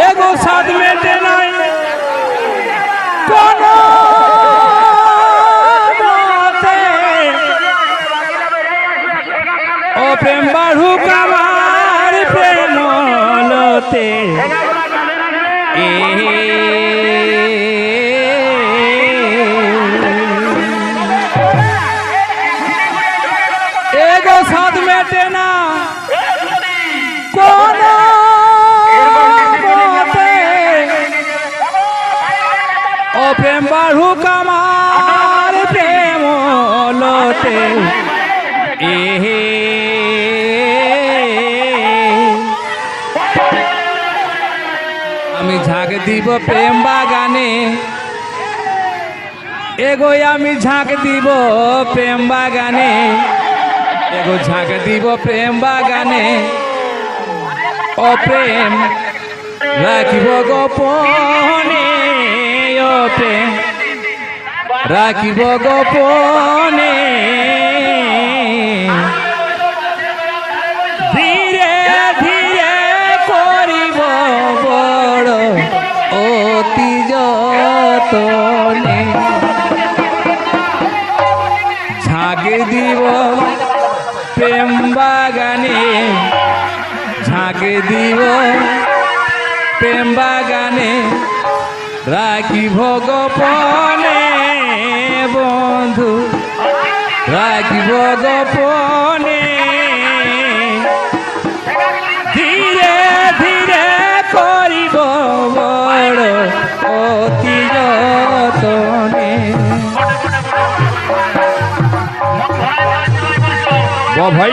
এগো সাদ মেটে নাই। কোন ও প্রেম বাড়ু কামার প্রেম লতে এগো বাড়ুক আমার প্রেম লতে এহে। আমি ঝাঁক দিব প্রেম বাগানে। এগো, আমি ঝাঁক দিব প্রেম বাগানে। এগো, ঝাঁক দিব প্রেম বাগানে। ও প্রেম, রাখিব গোপনে ও প্রেম। রাখিব গোপনে। ধীরে ধীরে করিব বড় অতি যতনে। ঝাঁকে দিব প্রেম বাগানে। ঝাঁকে দিব প্রেম বাগানে। রাখিব গোপনে। রাখিব গোপনে। ধীরে ধীরে করিব বড় অতি যতনে। ভাই।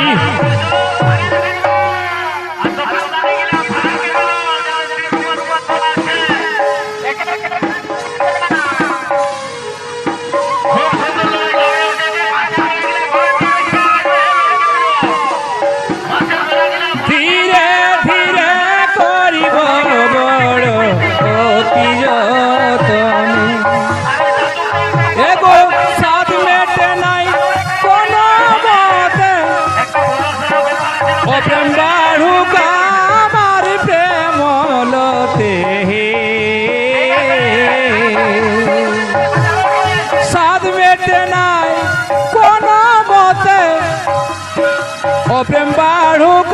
প্রেম বাড়ুক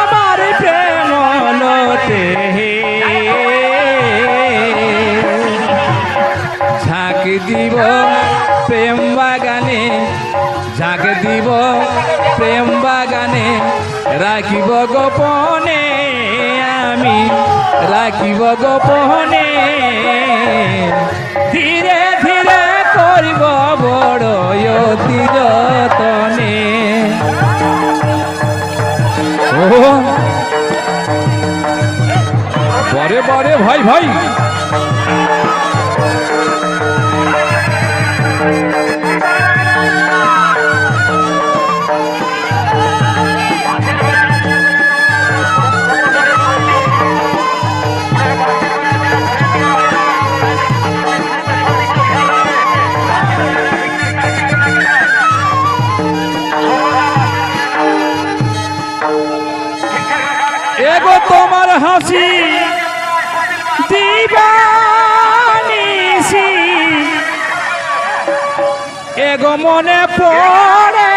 আমার প্রেম লতে ঝাঁক দিব প্রেম বাগানে, ঝাঁক দিব প্রেম বাগানে, রাখিব গোপনে, আমি রাখিব গোপনে। ধীরে বরে বরে ভাই। ভাই তোমার হাসি। দিবানিসি এগো মনে পড়ে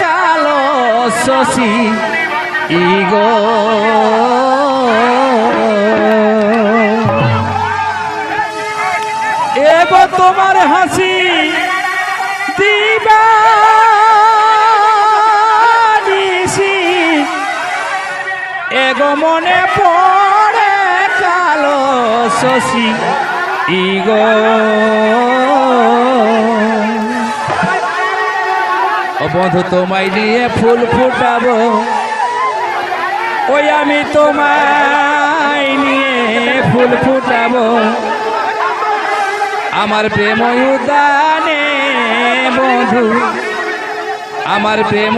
কালো শশী। ইগো। এগো তোমার হাসি দিবানিসি এগো মনে পড়ে শশী ইগো বন্ধু, তোমায় নিয়ে ফুল ফুটাবো। ওই আমি তোমায় নিয়ে ফুল ফুটাবো। আমার প্রেম উদানে বন্ধু, আমার প্রেম